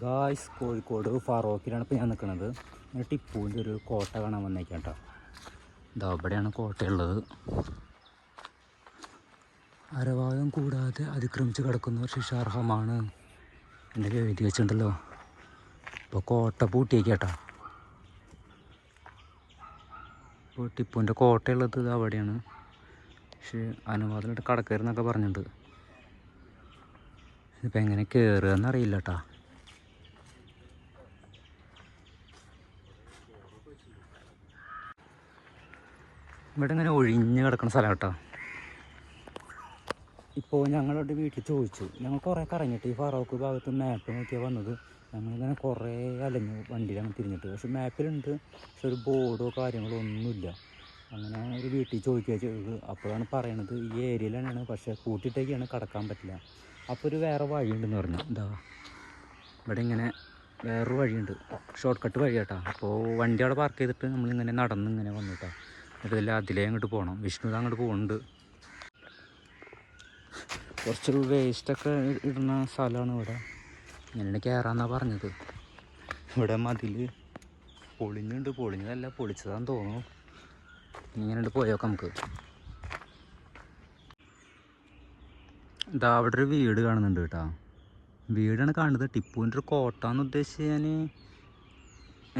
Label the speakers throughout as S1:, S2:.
S1: Guys Kozhikode ഫറോക്കിലാണ് ഇപ്പോൾ ഞാൻ നിൽക്കുന്നത് ഞാൻ ടിപ്പുവിന്റെ ഒരു കോട്ട കാണാൻ വന്നേക്കാം കേട്ടോ ഇതാ അവിടെയാണ് കോട്ടയുള്ളത്. അരവാദം കൂടാതെ അതിക്രമിച്ച് കിടക്കുന്നവർ ശിക്ഷാർഹമാണ് എന്നൊക്കെ എഴുതി വെച്ചിട്ടുണ്ടല്ലോ. ഇപ്പോൾ കോട്ട പൂട്ടിയേക്കാട്ടോ ഇപ്പോൾ ടിപ്പുവിന്റെ കോട്ടയുള്ളത് ഇത് അവിടെയാണ് പക്ഷേ അനുവാദമായിട്ട് കടക്കരുന്നൊക്കെ പറഞ്ഞിട്ടുണ്ട്. ഇതിപ്പോൾ എങ്ങനെ കയറുക എന്നറിയില്ല കേട്ടാ ഇവിടെ ഇങ്ങനെ ഒഴിഞ്ഞ് കിടക്കുന്ന സ്ഥലം കേട്ടോ. ഇപ്പോൾ ഞങ്ങളുടെ വീട്ടിൽ ചോദിച്ചു. ഞങ്ങൾ കുറേ കറങ്ങിയിട്ട് ഈ ഫറോക്ക് ഭാഗത്ത് മാപ്പ് നോക്കിയാൽ വന്നത്. ഞങ്ങളിങ്ങനെ കുറേ അലഞ്ഞു വണ്ടിയിലാണ് തിരിഞ്ഞിട്ട്. പക്ഷെ മാപ്പിലുണ്ട് പക്ഷെ ഒരു ബോർഡോ കാര്യങ്ങളോ ഒന്നുമില്ല. അങ്ങനെ ഒരു വീട്ടിൽ ചോദിക്കുക ചെയ്തത്. അപ്പോഴാണ് പറയണത് ഈ ഏരിയയിലാണ് പക്ഷേ കൂട്ടിയിട്ടേക്കാണ് കടക്കാൻ പറ്റില്ല. അപ്പോൾ ഒരു വേറെ വഴിയുണ്ടെന്ന് പറഞ്ഞു. എന്താ ഇവിടെ ഇങ്ങനെ വേറൊരു വഴിയുണ്ട്. ഷോർട്ട് കട്ട് വഴി കേട്ടോ. അപ്പോൾ വണ്ടി അവിടെ പാർക്ക് ചെയ്തിട്ട് നമ്മളിങ്ങനെ നടന്ന് ഇങ്ങനെ വന്നു കേട്ടോ. എന്നിട്ട് ഇതിൽ അതിലേ അങ്ങോട്ട് പോകണം. വിഷ്ണു അങ്ങോട്ട് പോകുന്നുണ്ട് കുറച്ചൊരു വേസ്റ്റൊക്കെ ഇടുന്ന സ്ഥലമാണ് ഇവിടെ. ഇങ്ങനെ കയറാന്നാ പറഞ്ഞത്. ഇവിടെ മതിൽ പൊളിഞ്ഞുണ്ട്. പൊളിഞ്ഞതല്ല പൊളിച്ചതാന്ന് തോന്നുന്നു. ഇങ്ങനെ പോയോക്കാം നമുക്ക്. ഇതാ അവിടെ ഒരു വീട് കാണുന്നുണ്ട് കേട്ടോ. വീടാണ് കാണുന്നത് ടിപ്പുവിന്റെ ഒരു കോട്ട എന്ന് ഉദ്ദേശിച്ച് ഞാൻ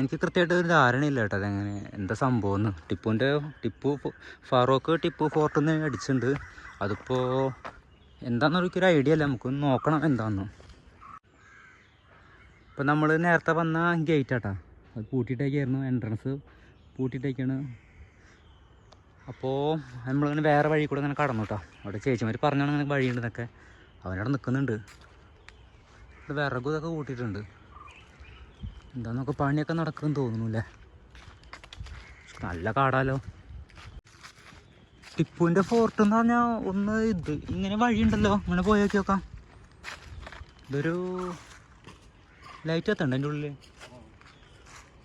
S1: എനിക്ക് കൃത്യമായിട്ട് ഒരു ധാരണയില്ല കേട്ടോ അതെങ്ങനെ എന്താ സംഭവം എന്ന് ടിപ്പുവിന്റെ ടിപ്പു ഫാറോക്ക് ടിപ്പു ഫോർട്ടിൽ നിന്ന് അടിച്ചിട്ടുണ്ട്. അതിപ്പോൾ എന്താണെന്ന് എനിക്കൊരു ഐഡിയ അല്ല നമുക്ക് നോക്കണം എന്താണെന്ന് ഇപ്പം നമ്മൾ നേരത്തെ വന്ന ഗേറ്റ് ആട്ടാ. അത് പൂട്ടിയിട്ടേക്കായിരുന്നു എൻട്രൻസ് പൂട്ടിയിട്ടേക്കാണ്. അപ്പോൾ നമ്മളിങ്ങനെ വേറെ വഴി കൂടെ ഇങ്ങനെ കടന്നു കേട്ടോ. അവിടെ ചേച്ചിമാർ പറഞ്ഞാണ് അങ്ങനെ വഴിയുണ്ടെന്നൊക്കെ അവനവിടെ നിൽക്കുന്നുണ്ട് വിറകും ഇതൊക്കെ കൂട്ടിയിട്ടുണ്ട്. എന്താന്നൊക്കെ പണിയൊക്കെ നടക്കുമെന്ന് തോന്നുന്നു അല്ലേ നല്ല കാടാലോ. ടിപ്പുവിന്റെ ഫോർട്ട് എന്ന് പറഞ്ഞാൽ ഒന്ന് ഇത് ഇങ്ങനെ വഴിയുണ്ടല്ലോ. ഇങ്ങനെ പോയി നോക്കി നോക്കാം. ഇതൊരു ലൈറ്റ് എത്തണ്ട എന്റെ ഉള്ളിൽ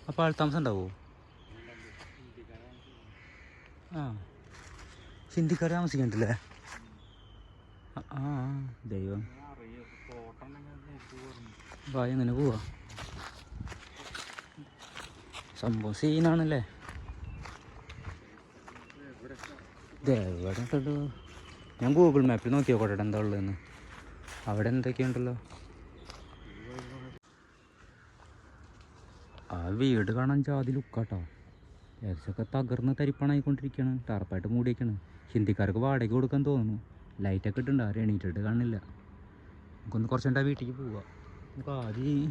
S1: അപ്പോൾ ആൾത്താമസം ഉണ്ടാവുമോ ആ. ഹിന്ദിക്കാർ താമസിക്കണ്ടല്ലേ? ആ, ദൈവം. വായ എങ്ങനെ പോവാ. സംഭവം സീനാണല്ലേ? ഇത് എവിടെ ഉണ്ടല്ലോ ഞാൻ ഗൂഗിൾ മാപ്പിൽ നോക്കി നോക്കട്ടെ എന്താ ഉള്ളതെന്ന്? അവിടെ എന്തൊക്കെയുണ്ടല്ലോ? ആ വീട് കാണാൻ ജാതി ലുക്കാട്ടോ. ഏകദേശമൊക്കെ തകർന്ന് തരിപ്പണായിക്കൊണ്ടിരിക്കുകയാണ്. ടാർപ്പായിട്ട് മൂടിയൊക്കെയാണ് ഹിന്ദിക്കാർക്ക് വാടക കൊടുക്കാൻ തോന്നുന്നു. ലൈറ്റൊക്കെ ഇട്ടുണ്ട് ആരും എണീറ്റിട്ട് കാണില്ല. നമുക്കൊന്ന് കുറച്ചുകൊണ്ട് ആ വീട്ടിലേക്ക് പോവാം. നമുക്ക് ആദ്യം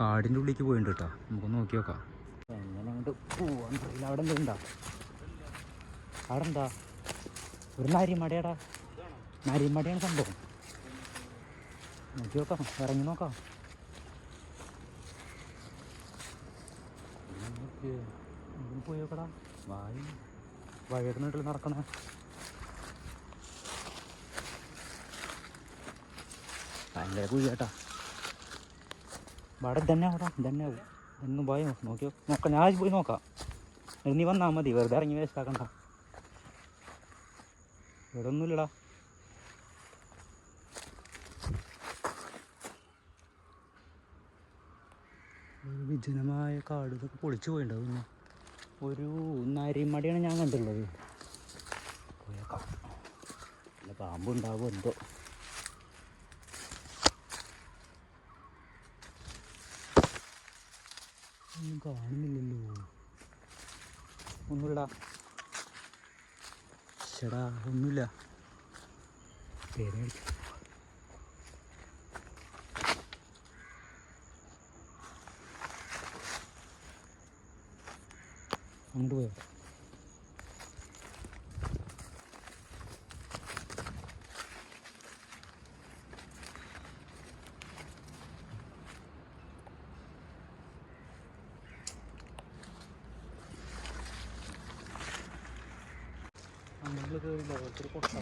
S1: കാടിന്റെ ഉള്ളിലേക്ക് പോയിട്ടുണ്ട് കേട്ടോ. നമുക്കൊന്ന് നോക്കി നോക്കാം എങ്ങനെ അങ്ങോട്ട് അറിയില്ല അവിടെ എന്തുണ്ടാ അവിടെ എന്താ? ഒരു നാരിമടയാടാ. നാരിമടയാണ് സംഭവം. നോക്കി നോക്കാം ഇറങ്ങി നോക്കാം. പോയി നോക്കടാ? വായി. വഴിയൊക്കെ നടക്കണേ. ഭയങ്കര കുഴിയാട്ടാ. ഇവിടെ തന്നെ ആവടാ തന്നെ ആവും. എന്നും ഭയം നോക്കിയോ? നോക്കാം ഞാൻ പോയി നോക്കാം. നീ വന്നാൽ മതി വെറുതെ ഇറങ്ങി വേസ്റ്റ് ആക്കണ്ട. ഇവിടെ ഒന്നുമില്ലടാ വിജനമായ കാട് ഇതൊക്കെ പൊളിച്ചു പോയിണ്ടാവും ഒരു നരിമടിയാണ് ഞാൻ കണ്ടുള്ളത് പോയേക്കാം അല്ല എന്തോ. ഒന്നും കാണുന്നില്ലല്ലോ ഒന്നുമില്ല ചേടാ ഒന്നുമില്ല. പേര് അങ്ങോട്ട് പോയോ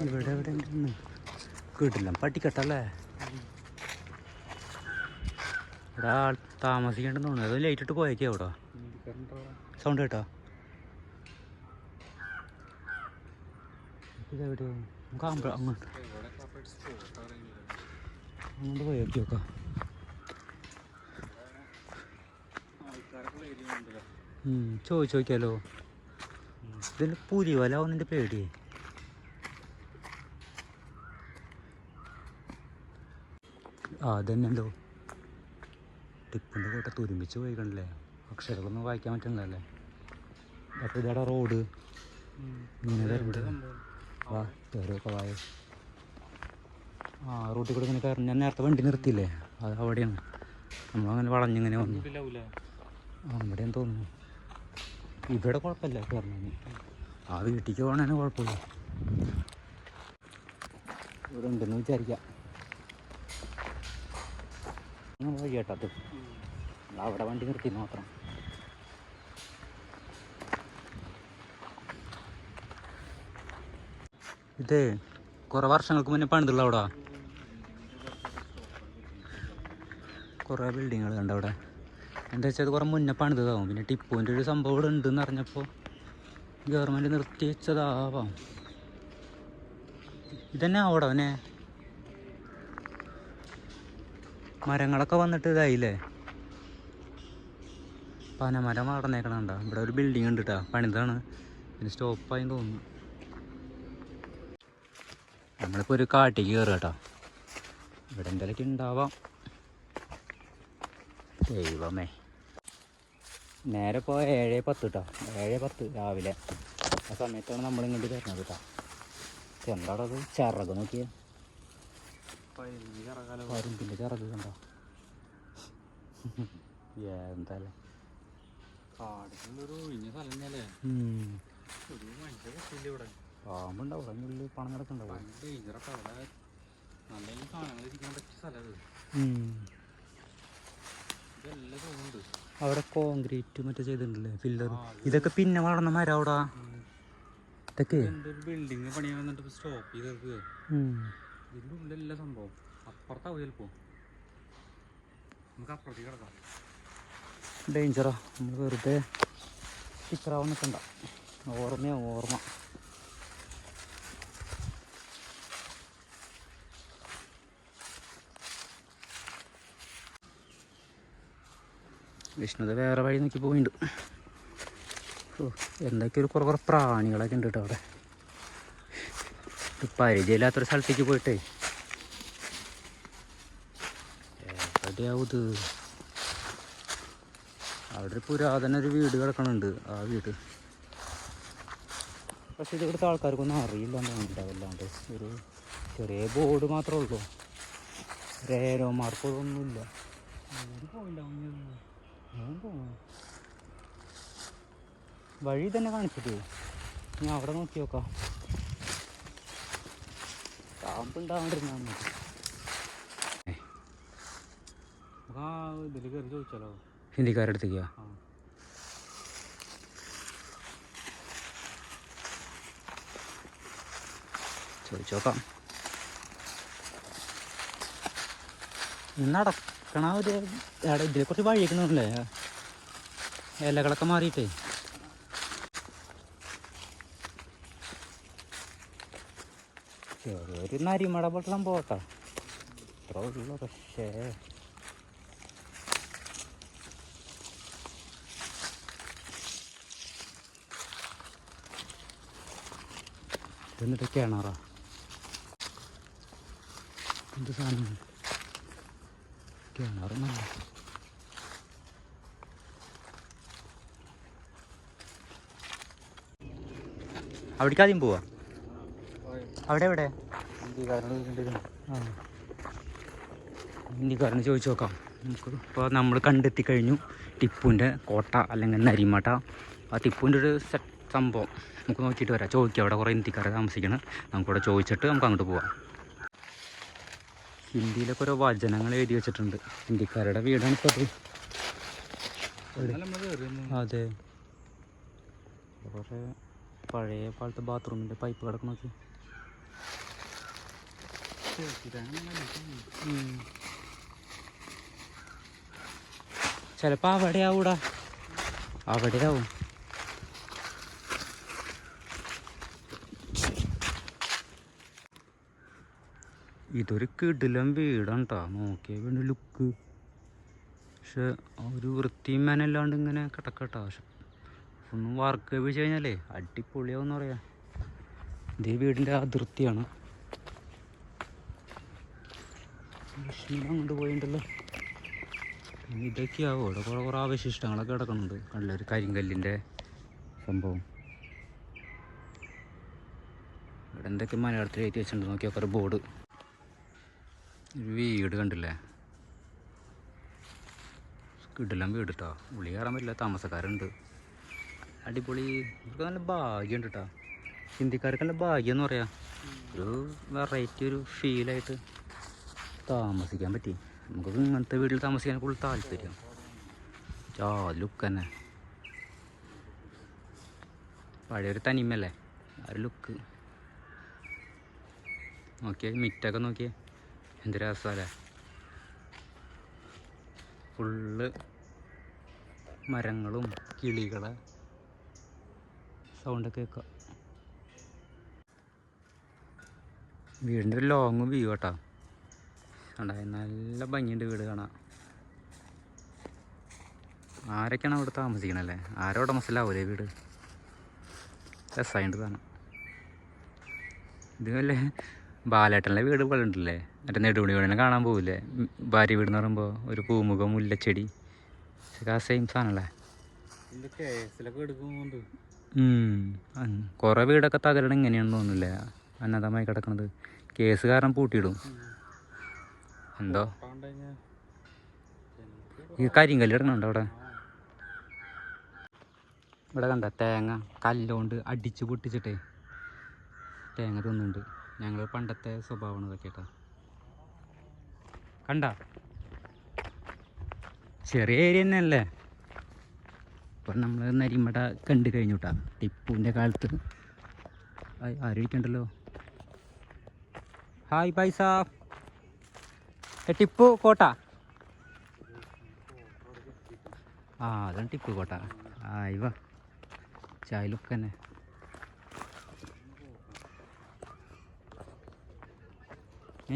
S1: ഇവിടെ എവിടെ കേട്ടില്ല. പട്ടിക്കട്ടല്ലേ? ഇവിടെ ആൾ താമസിക്കേണ്ടെന്ന് തോന്നുന്നു. അത് ലൈറ്റ് ഇട്ട് പോയേക്കാ ഇവിടെ സൗണ്ട് കേട്ടോ? ഇതെവിടെയോ നമുക്ക് ആകുമ്പോൾ അങ്ങോട്ട് അങ്ങോട്ട് പോയി നോക്കി ചോദിച്ചു നോക്കിയാലോ? ഇതിന് പുലിവല ഒന്നിന്റെ പേടിയേ ആ അതന്നെല്ലോ ടിപ്പിന്റെ കൂട്ടത്ത് ഒരുമിച്ച് പോയി കണ്ടില്ലേ? അക്ഷരങ്ങളൊന്നും വായിക്കാൻ പറ്റണല്ലേ അപ്പോൾ ഇതാടാ റോഡ്. ഇങ്ങനെ വരുന്നുണ്ട് വാ കയറിയൊക്കെ വായ. ആ റോട്ടിൽ കൂടെ ഇങ്ങനെ കയറി. ഞാൻ നേരത്തെ വണ്ടി നിർത്തിയില്ലേ? അത് അവിടെയാണ്. നമ്മളങ്ങനെ വളഞ്ഞിങ്ങനെ വന്നു. ആ ഇവിടെയും തോന്നുന്നു. ഇവിടെ കുഴപ്പമില്ല കയറണ ആ വീട്ടിലേക്ക് പോകണേ കുഴപ്പമില്ല. ഇവിടെ ഉണ്ടെന്ന് വിചാരിക്കാം. കേട്ടത് അവിടെ വണ്ടി നിർത്തി മാത്രം. ഇത് കുറേ വർഷങ്ങൾക്ക് മുന്നേ പണിതുള്ള അവിടെ. കുറേ ബിൽഡിങ്ങുകൾ കണ്ട അവിടെ? എന്താ വെച്ചാൽ അത് കുറേ മുന്നേ പണിതാവും പിന്നെ ടിപ്പുവിന്റെ ഒരു സംഭവം ഇവിടെ ഉണ്ടെന്ന് അറിഞ്ഞപ്പോൾ ഗവൺമെന്റ് നിർത്തി വെച്ചതാവാം. ഇതന്നെ അവിടെ അവനെ മരങ്ങളൊക്കെ വന്നിട്ട് ഇതായില്ലേ? പനമരം വളർന്നേക്കണണ്ട ഇവിടെ ഒരു ബിൽഡിംഗ് ഉണ്ട് കേട്ടോ പണിതാണ്. പിന്നെ സ്റ്റോപ്പായി തോന്നുന്നു. നമ്മളിപ്പോൾ ഒരു കാട്ടിക്ക് കയറുക കേട്ടോ ഇവിടെ എന്തെങ്കിലും ഉണ്ടാവാം ദൈവമേ. നേരെ പോയ ഏഴ് പത്ത് കേട്ടോ ഏഴ് പത്ത് രാവിലെ. ആ സമയത്താണ് നമ്മളിങ്ങോട്ട് തരുന്നത് കേട്ടോ എന്താടത് ചിറക് നോക്കിയേ. പരുന്തിന്റെ ചിറക് കണ്ടോ എന്താല്ലേ പാമ്പുണ്ടാവും. അതിനുള്ളിൽ പണം കിടക്കണ്ടാവും
S2: അവിടെ.
S1: കോൺക്രീറ്റ് മറ്റേ ചെയ്തിട്ടുണ്ടല്ലേ? ഫില്ലർ ഇതൊക്കെ പിന്നെ വളർന്ന മരം അവിടെ? ഇതൊക്കെ?
S2: ബിൽഡിങ് പണിയാൻ വന്നിട്ട് സ്റ്റോപ്പ് ചെയ്ത് തീർക്ക്
S1: ഉം.
S2: ഇതിന്റെ ഉള്ളിലല്ല സംഭവം. അപ്പുറത്താവും ചിലപ്പോ. നമുക്ക് അപ്പുറത്തേക്ക് കിടക്കാം.
S1: ഡേഞ്ചറാ നമ്മൾ വെറുതെ സ്റ്റിക്കറാവാൻ നിൽക്കണ്ട ഓർമ്മയാ ഓർമ്മ. വിഷ്ണുത വേറെ വഴി നോക്കി പോയിട്ടുണ്ട് എന്തൊക്കെയൊരു കുറേ കുറേ പ്രാണികളൊക്കെ ഉണ്ട് കേട്ടോ അവിടെ. ഇത് പരിചയമില്ലാത്തൊരു സ്ഥലത്തേക്ക് പോയിട്ടേ. എവിടെയാവൂത്? അവിടെ പുരാതന ഒരു വീട് കിടക്കണുണ്ട് ആ വീട്. പക്ഷെ ഇതിവിടുത്തെ ആൾക്കാർക്കൊന്നും അറിയില്ല ഉണ്ടാവില്ലാണ്ട് ഒരു ചെറിയ ബോർഡ് മാത്രമേ ഉള്ളൂ. രേരോ മാർക്കൊന്നുമില്ല. വഴി തന്നെ കാണിച്ചിട്ട്. ഞാൻ അവിടെ നോക്കി നോക്കാം പാമ്പ് ഉണ്ടാവാണ്ടിരുന്നാ മതി
S2: നമുക്ക് ആ ഇതിൽ കയറി ചോദിച്ചാലോ
S1: ഹിന്ദിക്കാരുടെ അടുത്തേക്കാ
S2: ആ.
S1: ചോദിച്ചു ചോദിച്ചോക്കാം നടക്കണ ഒരു ഇതിലെ കുറച്ച് വഴിയേക്കുന്നുണ്ടല്ലേ ഇലകളൊക്കെ മാറിയിട്ടേ. ചെറിയൊരു നരിമട പോലത്തെ സംഭവം കേട്ടോ ഇത്ര ഉള്ളു പക്ഷേ എന്നിട്ട് കിണറാ? എന്ത് സാധനം? കിണറൊന്നല്ല അവിടേക്ക് ആദ്യം പോവാ. അവിടെ എവിടെ? ആ. ഹിന്ദിക്കാരന് ചോദിച്ചു നോക്കാം. നമുക്ക് ഇപ്പോൾ നമ്മൾ കണ്ടെത്തി കഴിഞ്ഞു. ടിപ്പുവിന്റെ കോട്ട അല്ലെങ്കിൽ നരിമട്ട ആ ടിപ്പുവിന്റെ ഒരു സെറ്റ് സംഭവം. നമുക്ക് നോക്കിയിട്ട് വരാം. ചോദിക്കാം. അവിടെ കുറേ ഹിന്ദിക്കാരെ താമസിക്കണം നമുക്കവിടെ ചോദിച്ചിട്ട് നമുക്ക് അങ്ങോട്ട് പോവാം. ഹിന്ദിയിലൊക്കെ ഓരോ വചനങ്ങൾ എഴുതി വെച്ചിട്ടുണ്ട്. ഹിന്ദിക്കാരുടെ വീടാണ് ഇപ്പോൾ അത്. കുറേ പഴയ കാലത്തെ ബാത്റൂമിന്റെ പൈപ്പ് കിടക്കണൊക്കെ ചിലപ്പോൾ അവിടെ ആവൂടാ അവിടെ ആവും ഇതൊരു കിടിലം വീടാണ് നോക്കിയ വീണ് ലുക്ക്. പക്ഷെ ഒരു വൃത്തിയും മേനല്ലാണ്ട് ഇങ്ങനെ കിടക്കട്ടോ. പക്ഷെ ഒന്നും വർക്ക് വെച്ച് കഴിഞ്ഞാലേ അടിപൊളിയാവെന്ന് പറയാം. ഇതേ വീടിന്റെ അതിർത്തിയാണ്. ലക്ഷ്മി അങ്ങോട്ട് പോയിട്ടുണ്ടല്ലോ ഇതൊക്കെയാവോ. ഇവിടെ കുറേ കുറേ അവശിഷ്ടങ്ങളൊക്കെ കിടക്കുന്നുണ്ട്. കണ്ടില്ല ഒരു കരിങ്കല്ലിന്റെ സംഭവം. ഇവിടെ എന്തൊക്കെ മലയാളത്തിൽ എഴുതി വെച്ചിട്ടുണ്ട് നോക്കിയൊക്കെ ഒരു ബോർഡ്. ഒരു വീട് കണ്ടില്ലേ? കിടിലം വീട് കേട്ടോ ഉള്ളി കയറാൻ പറ്റില്ല. താമസക്കാരുണ്ട്. അടിപൊളി. ഇവർക്ക് നല്ല ഭാഗ്യമുണ്ട് കേട്ടോ ഹിന്ദിക്കാർക്ക് നല്ല ഭാഗ്യം എന്ന് പറയാം. ഒരു വെറൈറ്റി ഒരു ഫീലായിട്ട് താമസിക്കാൻ പറ്റി. നമുക്ക് ഇങ്ങനത്തെ വീട്ടിൽ താമസിക്കാൻ കൂടുതൽ താല്പര്യം. ലുക്ക് തന്നെ. പഴയൊരു തനിമല്ലേ ആ ഒരു ലുക്ക് നോക്കിയേ മിറ്റൊക്കെ നോക്കിയേ. എന്ത് രസമല്ലേ ഫുള്ള് മരങ്ങളും കിളികളെ. സൗണ്ടൊക്കെ കേൾക്കാം. വീടിന്റെ ഒരു ലോങ് വ്യൂ കേട്ടോ ഉണ്ടായി നല്ല ഭംഗിയുണ്ട് വീട് കാണാൻ. ആരൊക്കെയാണ് അവിടെ താമസിക്കണല്ലേ? ആരോ മനസ്സിലാവൂലേ വീട്? രസമായിട്ട് കാണാം ഇത് വല്ലേ ബാലേട്ടന്റെ വീട് പോലെ ഉണ്ടല്ലേ? മറ്റേ നെടുപടി വീടിനെ കാണാൻ പോവില്ലേ? ഭാര്യ വീട് എന്ന് പറയുമ്പോൾ ഒരു പൂമുഖം മുല്ലച്ചെടി. ആ സെയിം സാധനമല്ലേ
S2: എടുക്കുന്നുണ്ട്.
S1: കുറേ വീടൊക്കെ തകരണം എങ്ങനെയാണെന്ന് തോന്നുന്നില്ലേ? അന്നതമായി കിടക്കണത്. കേസ് കാരണം പൂട്ടിയിടും. എന്തോ ഈ കരിങ്കല്ല് കിടക്കണുണ്ടോ അവിടെ? ഇവിടെ കണ്ട തേങ്ങ കല്ലുകൊണ്ട് അടിച്ച് പൊട്ടിച്ചിട്ടേ തേങ്ങ തിന്നുന്നുണ്ട്. ഞങ്ങൾ പണ്ടത്തെ സ്വഭാവമാണ് ഇതൊക്കെ കേട്ടോ കണ്ട? ചെറിയ ഏരിയ തന്നെയല്ലേ? ഇപ്പം നമ്മൾ നരിമട കണ്ടു കഴിഞ്ഞു കേട്ടാ ടിപ്പുവിന്റെ കാലത്ത്. ആരും ഇരിക്കണ്ടല്ലോ? ഹായ് പൈസ. ടിപ്പു കോട്ട ആ അതാണ് ടിപ്പു കോട്ട ആ ഇവ ചായലൊക്കെ തന്നെ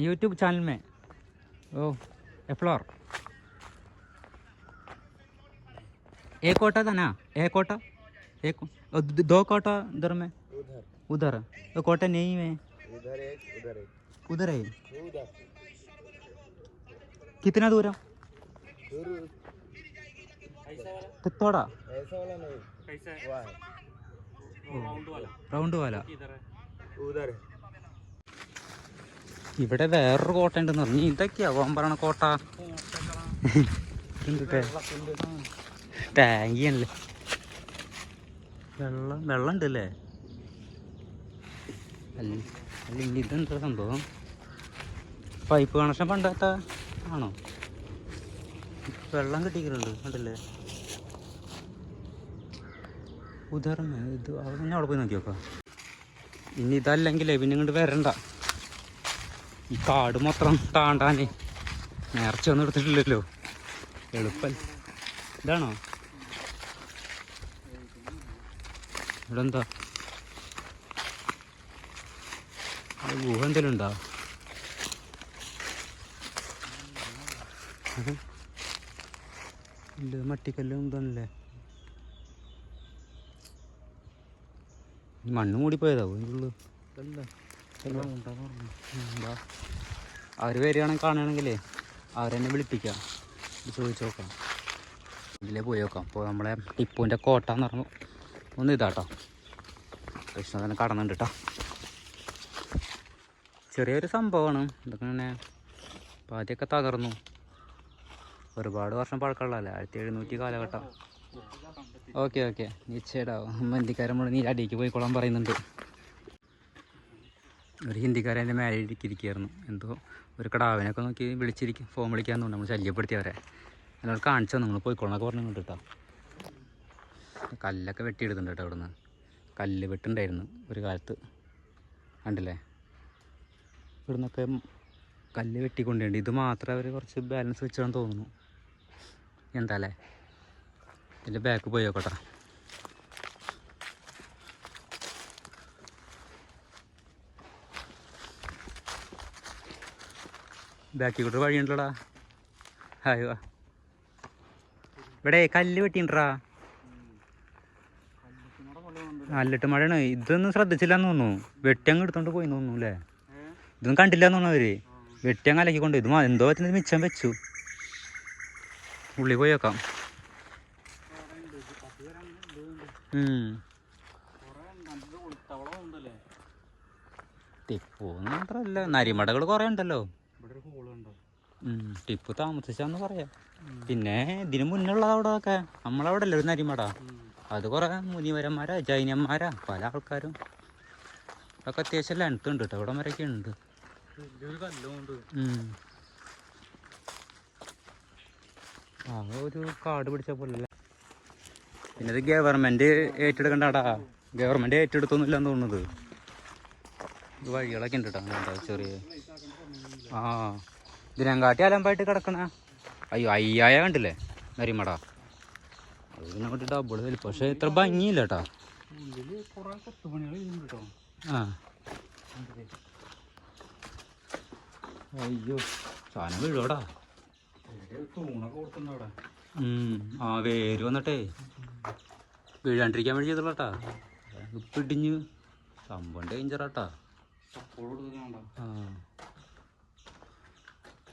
S1: യൂട്യൂബ് चैनल में ओ एफ्लोर एक कोटा था ना एक कोटा एक दो कोटा इधर में
S3: उधर
S1: उधर तो कोटा नहीं है
S3: उधर एक उधर एक
S1: उधर है
S3: उधर
S1: कितना दूर है
S3: दूर
S1: तो थोड़ा
S3: ऐसा वाला नहीं
S2: कैसा है
S3: वहाँ है
S2: राउंड वाला
S1: റൗണ്ട് പോലെ
S2: किधर है
S3: उधर है
S1: ഇവിടെ വേറൊരു കോട്ട ഉണ്ടെന്ന് പറഞ്ഞു ഇതൊക്കെയാ പോകാൻ പറയണ കോട്ട എന്തിട്ടെ ടാങ്കിയാണല്ലേ വെള്ളം വെള്ളം ഉണ്ടല്ലേ അല്ല അല്ല ഇനി ഇതെന്താ സംഭവം പൈപ്പ് കണക്ഷൻ പണ്ടത്തെ ആണോ? വെള്ളം കിട്ടിക്കുന്നുണ്ട് കണ്ടില്ലേ? ഉദാഹരണം ഇത് ഞാൻ അവിടെ പോയി നോക്കിയോക്ക. ഇനി ഇതല്ലെങ്കിലേ പിന്നെ ഇങ്ങോട്ട് വരണ്ട. ഈ കാട് മൊത്തം താണ്ടാനേ. നേർച്ച ഒന്നും എടുത്തിട്ടില്ലല്ലോ. എളുപ്പ. ഇതാണോ? ഇവിടെ എന്താ ഇവിടെ ഗുഹ എന്തെങ്കിലും ഉണ്ടോ? ഇല്ല മട്ടിക്കല്ലും ഇതാണല്ലേ? ഈ മണ്ണ് ഇതിന്റെ ഉള്ളു. അവർ വരികയാണെങ്കിൽ കാണുകയാണെങ്കിലേ അവരെന്നെ വിളിപ്പിക്കാം. ചോദിച്ചു നോക്കാം. ഇതിലേ പോയി നോക്കാം. അപ്പോൾ നമ്മളെ ടിപ്പുവിന്റെ കോട്ട എന്ന് പറഞ്ഞു ഒന്ന് ഇതാട്ടോ. കൃഷ്ണ തന്നെ കടന്നുണ്ട് കേട്ടോ ചെറിയൊരു സംഭവമാണ്. ഇതൊക്കെ ഇങ്ങനെ അപ്പോൾ ആദ്യമൊക്കെ തകർന്നു. ഒരുപാട് വർഷം പഴക്കമുള്ളതല്ലേ? ആയിരത്തി എഴുന്നൂറ്റി കാലഘട്ടം. Okay okay. നിശ്ചയടാവും. ഹിന്ദിക്കാരൻ മുഴുവൻ നീ അടിക്ക് പോയിക്കോളാൻ പറയുന്നുണ്ട്. ഒരു ഹിന്ദിക്കാരൻ എന്റെ മേലെ എന്തോ ഒരു കടാവിനൊക്കെ നോക്കി വിളിച്ചിരിക്കും. ഫോൺ വിളിക്കാന്നുണ്ട് നമ്മൾ ശല്യപ്പെടുത്തിയവരെ എന്നോട് കാണിച്ചു തന്നു. നമ്മൾ പോയിക്കോളന്നൊക്കെ പറഞ്ഞു കേട്ടോ. കല്ലൊക്കെ വെട്ടിയെടുക്കുന്നുണ്ട് കേട്ടോ അവിടുന്ന്. കല്ല് വെട്ടുണ്ടായിരുന്നു ഒരു കാലത്ത്. കണ്ടില്ലേ? ഇവിടുന്നൊക്കെ കല്ല് വെട്ടിക്കൊണ്ടേണ്ടി ഇത് മാത്രമേ അവർ കുറച്ച് ബാലൻസ് വെച്ചാണെന്ന് തോന്നുന്നു. എന്താ അല്ലേ ഇതിന്റെ ബാക്ക് പോയി നോക്കട്ടെ ബാക്കി കൂടെ വഴിയുണ്ടല്ലോടാ. ഹായ് വാ. ഇവിടെ കല്ല് വെട്ടിണ്ടാ നല്ലിട്ട് മഴയാണ്. ഇതൊന്നും ശ്രദ്ധിച്ചില്ലെന്ന് തോന്നുന്നു. വെട്ടിയങ്ങ് എടുത്തോണ്ട് പോയി തോന്നുന്നു അല്ലേ ഇതൊന്നും കണ്ടില്ലെന്ന് തോന്നുന്നു അവർ. വെട്ടിയങ്ങ് അലക്കിക്കൊണ്ട് ഇത് എന്തോ പറ്റുന്നത് മിച്ചം വെച്ചു. ഉള്ളി പോയി വെക്കാം ടിപ്പൂന്ന് ടിപ്പു മാത്രല്ല നരിമടകൾ കുറെ ഉണ്ടല്ലോ. ടിപ്പു താമസിച്ചാന്ന് പറയാം. പിന്നെ ഇതിനു മുന്നുള്ള അവിടെ ഒക്കെ നമ്മളവിടെ അല്ലേ ഒരു നരിമട? അത് കുറെ മുനിവരന്മാരാ ജൈനന്മാരാ പല ആൾക്കാരും. അതൊക്കെ അത്യാവശ്യം ലെങ്ത് ഉണ്ട് കേട്ടോ ഇവിടെ വരെയൊക്കെ ഉണ്ട്.
S2: വലിയൊരു കല്ലുണ്ട്
S1: കാട് പിടിച്ച പോലെ പിന്നെ ഇത് ഗവൺമെന്റ് ഏറ്റെടുക്കണ്ടാടാ. ഗവൺമെന്റ് ഏറ്റെടുത്തൊന്നുമില്ലെന്ന് തോന്നുന്നത്. ഇത് വഴികളൊക്കെ ഉണ്ട് കേട്ടോ ചെറിയ ആ. ഇതിനെങ്കാട്ടി അലമ്പായിട്ട് കിടക്കണ. അയ്യോ അയ്യായ കണ്ടില്ലേ? നരിമട. അത് പിന്നെ ഡബിൾ വലിപ്പം പക്ഷേ ഇത്ര ഭംഗിയില്ല കേട്ടോ ആ. അയ്യോ സാധനം വീഴോടാ ആ വേര് വന്നിട്ടേ. വീഴാണ്ടിരിക്കാൻ വേണ്ടി ചെയ്തോളട്ടാ പിടിഞ്ഞ് സംഭവം ഡേഞ്ചറാട്ടാ. ആ.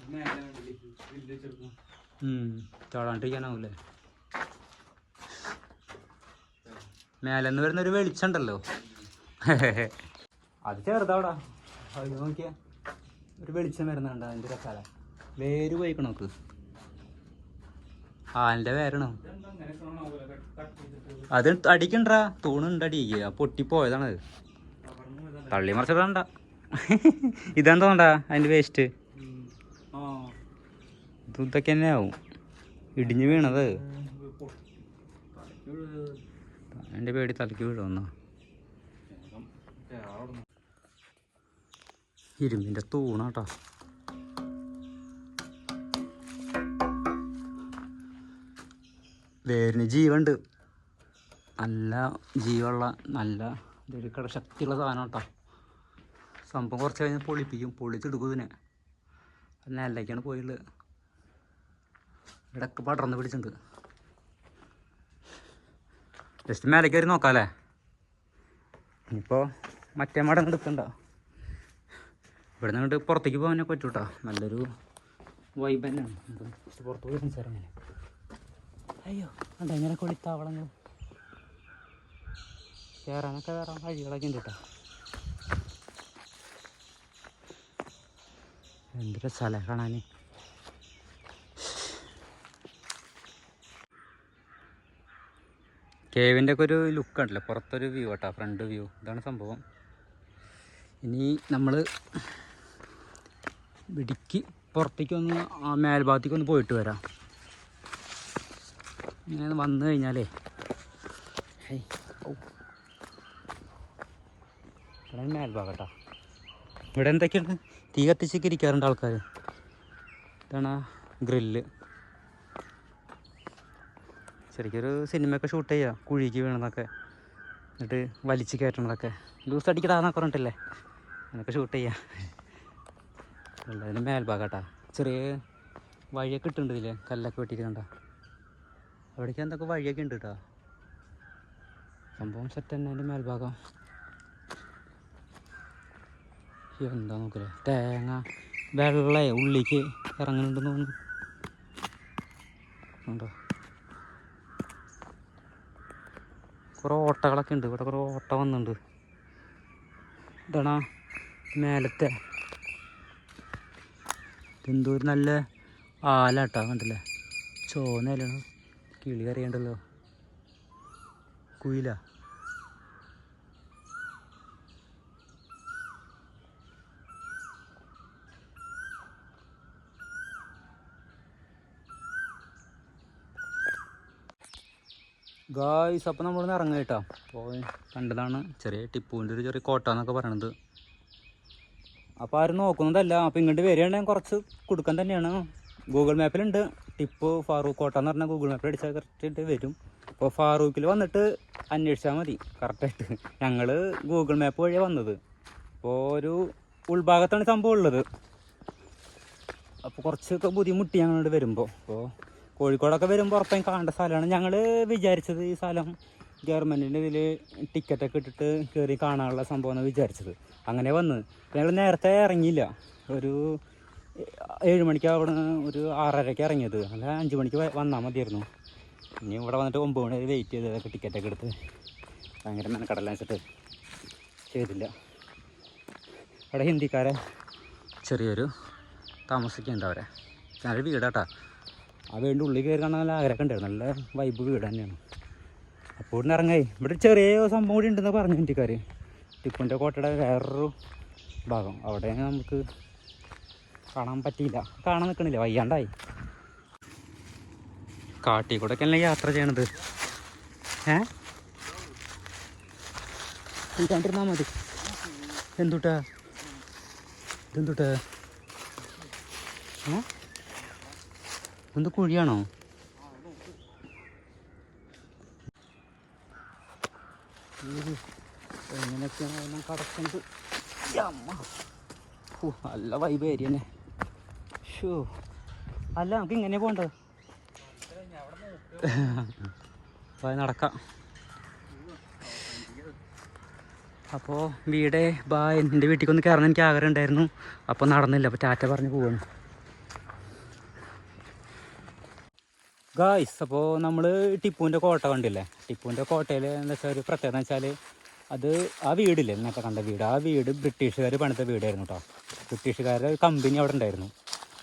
S2: മേലെ.
S1: ചാടാണ്ടിരിക്കാനാവൂലേ? മേലെന്ന് വരുന്ന ഒരു വെളിച്ചുണ്ടല്ലോ. അത് ചേർത്താവടാ നോക്കിയാ ഒരു വെളിച്ചം വരുന്നുണ്ട് അതിന്റെ രസാല വേര് പോയിക്കണ
S2: കട്ട് ചെയ്തിട്ട്
S1: അത് അടിക്കണ്ടാ തൂണുണ്ട് അടിക്ക് ആ പൊട്ടിപ്പോയതാണ് അത്. തള്ളി മറിച്ചിടണ്ട. ഇതെന്താ തോണ്ടാ അതിന്റെ വേസ്റ്റ് ഇതൊക്കെ തന്നെ ആവും. ഇടിഞ്ഞ് വീണത്. എന്റെ പേടി തലയ്ക്ക് വീഴുമെന്നാ ഇരുമ്പിന്റെ തൂണാട്ടാ. വേരിന് ജീവുണ്ട്. നല്ല ജീവുള്ള നല്ല ഇതൊരു കട ശക്തിയുള്ള സാധനം കേട്ടോ സംഭവം കുറച്ച് കഴിഞ്ഞ് പൊളിപ്പിക്കും. പൊളിച്ചെടുക്കും ഇതിനെ. നെല്ലേക്കാണ് പോയുള്ളത് ഇടയ്ക്ക് പടർന്ന് പിടിച്ചിട്ടുണ്ട് ജസ്റ്റ് മേലെ കയറി നോക്കാം ഇനിയിപ്പോൾ മറ്റേ മടങ്ങ് എടുക്കണ്ട. ഇവിടെ നിന്ന് പുറത്തേക്ക് പോകാനൊക്കെ പറ്റൂട്ടോ. നല്ലൊരു വൈബ് തന്നെയാണ്. പുറത്ത് പോയി സംസാരം അയ്യോ എന്താ ഇങ്ങനെ കൊളിത്താവളങ്ങൾ? കയറാനൊക്കെ വേറെ വഴികളൊക്കെ ഉണ്ട് കേട്ടോ. എന്തൊരു സ്ഥലം കാണാൻ കേവിന്റെ ഒക്കെ ഒരു ലുക്ക് ഉണ്ടല്ലോ പുറത്തൊരു വ്യൂ കേട്ടോ ഫ്രണ്ട് വ്യൂ ഇതാണ് സംഭവം. ഇനി നമ്മൾ ഇടുക്കി പുറത്തേക്കൊന്ന് ആ മേൽഭാഗത്തേക്കൊന്ന് പോയിട്ട് വരാം. ഇങ്ങനെ വന്നു കഴിഞ്ഞാലേ. ഇവിടെയാണ് ഇവിടെ എന്തൊക്കെയാണ് തീ കത്തിച്ചൊക്കെ ഇരിക്കാറുണ്ട് ആൾക്കാർ ഇതാണ് ഗ്രില്ല്. ശരിക്കൊരു സിനിമയൊക്കെ ഷൂട്ട് ചെയ്യുക കുഴിക്ക് വീണതൊക്കെ. എന്നിട്ട് വലിച്ച് കയറ്റണതൊക്കെ. ലൂസ് അടിക്കടാന്നൊക്കെ പറഞ്ഞിട്ടില്ലേ? അങ്ങനെയൊക്കെ ഷൂട്ട് ചെയ്യാം. ഉള്ളതിന് മേൽഭാഗം കേട്ടാ ചെറിയ വഴിയൊക്കെ ഇട്ടുണ്ട് ഇതിൽ കല്ലൊക്കെ വെട്ടിയിട്ട് അവിടേക്ക് എന്തൊക്കെ വഴിയൊക്കെ ഉണ്ട് കേട്ടോ സംഭവം സെറ്റ് തന്നെ അതിന്റെ മേൽഭാഗം. എന്താ നോക്കല്ലേ തേങ്ങ വെള്ള ഉള്ളിക്ക് ഇറങ്ങുന്നുണ്ടെന്ന് തോന്നുന്നു. ഉണ്ടോ? കുറേ ഓട്ടകളൊക്കെ ഉണ്ട്. ഇവിടെ കുറേ ഓട്ട വന്നുണ്ട് ഇതാണ് മേലത്തെ. ഇതെന്തോ ഒരു നല്ല ആലാട്ടാ കണ്ടില്ലേ? ചോന്നയിലാണ് കിളി അറിയണ്ടല്ലോ കുയില. ഗായ്സ് അപ്പം നമ്മളിന്ന് ഇറങ്ങുക കേട്ടോ. അപ്പോൾ കണ്ടതാണ് ചെറിയ ടിപ്പുവിന്റെ ഒരു ചെറിയ കോട്ട എന്നൊക്കെ പറയണത്. അപ്പോൾ ആരും നോക്കുന്നതല്ല. അപ്പോൾ ഇങ്ങോട്ട് വരികയാണെങ്കിൽ കുറച്ച് കൊടുക്കാൻ തന്നെയാണ്. ഗൂഗിൾ മാപ്പിലുണ്ട്. ടിപ്പു ഫാറൂഖ് കോട്ട എന്ന് പറഞ്ഞാൽ ഗൂഗിൾ മാപ്പിൽ അടിച്ചാൽ കറക്റ്റായിട്ട് വരും. അപ്പോൾ ഫാറൂഖിൽ വന്നിട്ട് അന്വേഷിച്ചാൽ മതി. കറക്റ്റായിട്ട് ഞങ്ങൾ ഗൂഗിൾ മാപ്പ് വഴി വന്നത്. അപ്പോൾ ഒരു ഉൾഭാഗത്താണ് സംഭവം ഉള്ളത്. അപ്പോൾ കുറച്ചൊക്കെ ബുദ്ധിമുട്ടി ഞങ്ങളോട് വരുമ്പോൾ. അപ്പോൾ കോഴിക്കോടൊക്കെ വരുമ്പോൾ ഉറപ്പായും കാണേണ്ട സ്ഥലമാണ്. ഞങ്ങൾ വിചാരിച്ചത് ഈ സ്ഥലം ഗവൺമെന്റിന്റെ ഇതിൽ ടിക്കറ്റൊക്കെ ഇട്ടിട്ട് കയറി കാണാനുള്ള സംഭവമാണ് വിചാരിച്ചത്. അങ്ങനെ വന്ന് ഞങ്ങൾ നേരത്തെ ഇറങ്ങിയില്ല. ഒരു ഏഴ് മണിക്ക് അവിടെ ഒരു ആറരയ്ക്ക് ഇറങ്ങിയത്. അല്ല അഞ്ച് മണിക്ക് വന്നാൽ മതിയായിരുന്നു. ഇനി ഇവിടെ വന്നിട്ട് ഒമ്പത് മണി വരെ വെയിറ്റ് ചെയ്ത് അതൊക്കെ ടിക്കറ്റൊക്കെ എടുത്ത് ഭയങ്കര മെനക്കടല വെച്ചിട്ട് ചെയ്തില്ല. അവിടെ ഹിന്ദിക്കാരെ ചെറിയൊരു താമസിക്കുന്നുണ്ട് അവരെ. നല്ല വീടാട്ടാ. ആ വീടിന്റെ ഉള്ളിൽ കയറി കാണാൻ നല്ല ആഗ്രഹം ഉണ്ടായിരുന്നു നല്ല വൈബ് വീട് തന്നെയാണ്. അപ്പോൾ ഇവിടെ ഇറങ്ങായി ഇവിടെ ചെറിയ സംഭവം കൂടി ഉണ്ടെന്ന് പറഞ്ഞു ഹിന്ദിക്കാർ ടിപ്പുന്റെ കോട്ടയുടെ വേറൊരു ഭാഗം. അവിടെ നമുക്ക് കാണാൻ പറ്റിയില്ല. കാണാൻ നിൽക്കണില്ല വയ്യാണ്ടായി. കാട്ടി കൂടെ ഒക്കെ യാത്ര ചെയ്യണത്? ഏ? കണ്ടിരുന്നാ മതി. എന്തുട്ടാ? ഇതെന്തുട്ടാ? എന്ത് കുഴിയാണോ? എങ്ങനെയൊക്കെയാണ് കടക്കുന്നത്? അല്ല വൈബ് ഏരിയനെ ഷോ അല്ല നമുക്ക് ഇങ്ങനെ പോകണ്ടത് അപ്പോൾ അത് നടക്കാം. അപ്പോൾ വീടെ ബാ എന്റെ വീട്ടിലേക്ക് ഒന്ന് കയറണം എനിക്ക് ആഗ്രഹം ഉണ്ടായിരുന്നു. അപ്പോൾ നടന്നില്ല. അപ്പോൾ ടാറ്റ പറഞ്ഞ് പോവാണ്. ഗായ്സ് അപ്പോൾ നമ്മൾ ടിപ്പുവിന്റെ കോട്ട കണ്ടില്ലേ? ടിപ്പുവിന്റെ കോട്ടയിൽ എന്താ വെച്ചാൽ ഒരു പ്രത്യേകത വെച്ചാൽ അത് ആ വീടില്ലേ? നേരത്തെ കണ്ട വീട്. ആ വീട് ബ്രിട്ടീഷുകാർ പണിത വീടായിരുന്നു കേട്ടോ ബ്രിട്ടീഷുകാരുടെ കമ്പനി അവിടെ ഉണ്ടായിരുന്നു.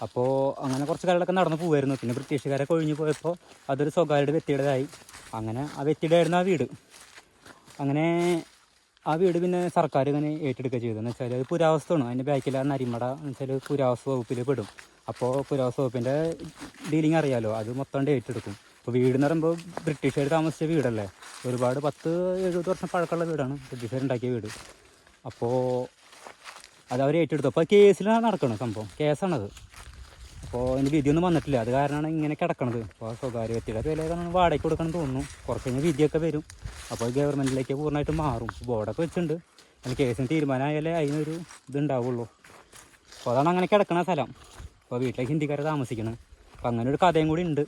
S1: അപ്പോൾ അങ്ങനെ കുറച്ച് കാലങ്ങളൊക്കെ നടന്നു പോകുമായിരുന്നു പിന്നെ ബ്രിട്ടീഷുകാരെ ഒഴിഞ്ഞു പോയപ്പോൾ അതൊരു സ്വകാര്യയുടെ വ്യക്തിയുടേതായി. അങ്ങനെ ആ വ്യക്തിയുടെ ആയിരുന്നു ആ വീട്. അങ്ങനെ ആ വീട് പിന്നെ സർക്കാർ ഇങ്ങനെ ഏറ്റെടുക്കുക ചെയ്തതെന്ന് വെച്ചാൽ അത് പുരാവസ്തുവാണ്. അതിന്റെ ബാക്കിൽ ആ നരിമട എന്ന് വെച്ചാൽ പുരാവസ്തു വകുപ്പിൽ പെടും. അപ്പോൾ പുരാവസ്തു വകുപ്പിന്റെ ഡീലിംഗ് അറിയാമല്ലോ അത് മൊത്തം ഏറ്റെടുക്കും ഇപ്പോൾ വീട് എന്ന് പറയുമ്പോൾ ബ്രിട്ടീഷുകാർ താമസിച്ച വീടല്ലേ? ഒരുപാട് പത്ത് എഴുപത് വർഷം പഴക്കമുള്ള വീടാണ് ബ്രിട്ടീഷുകാർ ഉണ്ടാക്കിയ വീട്. അപ്പോൾ അത് അവർ ഏറ്റെടുത്തു. അപ്പോൾ കേസിലാണ് നടക്കുന്നത് സംഭവം കേസാണത്. അപ്പോൾ അതിന്റെ വിധിയൊന്നും വന്നിട്ടില്ല. അത് കാരണമാണ് ഇങ്ങനെ കിടക്കണത്. അപ്പോൾ സ്വകാര്യ വ്യക്തിയുടെ പേര് കാരണം വാടകയ്ക്ക് കൊടുക്കണം തോന്നുന്നു. കുറച്ച് കഴിഞ്ഞ് വിധിയൊക്കെ വരും. അപ്പോൾ ഗവൺമെന്റിലേക്ക് പൂർണമായിട്ട് മാറും. ബോർഡൊക്കെ വെച്ചിട്ടുണ്ട്. അതിന് കേസിന് തീരുമാനമായാലേ അതിനൊരു ഇതുണ്ടാവുള്ളൂ. അപ്പോൾ അതാണ് അങ്ങനെ കിടക്കണ സ്ഥലം. അപ്പോൾ വീട്ടിലേക്ക് ഹിന്ദിക്കാരെ താമസിക്കണം. അപ്പോൾ അങ്ങനെ ഒരു കഥയും കൂടി ഉണ്ട്.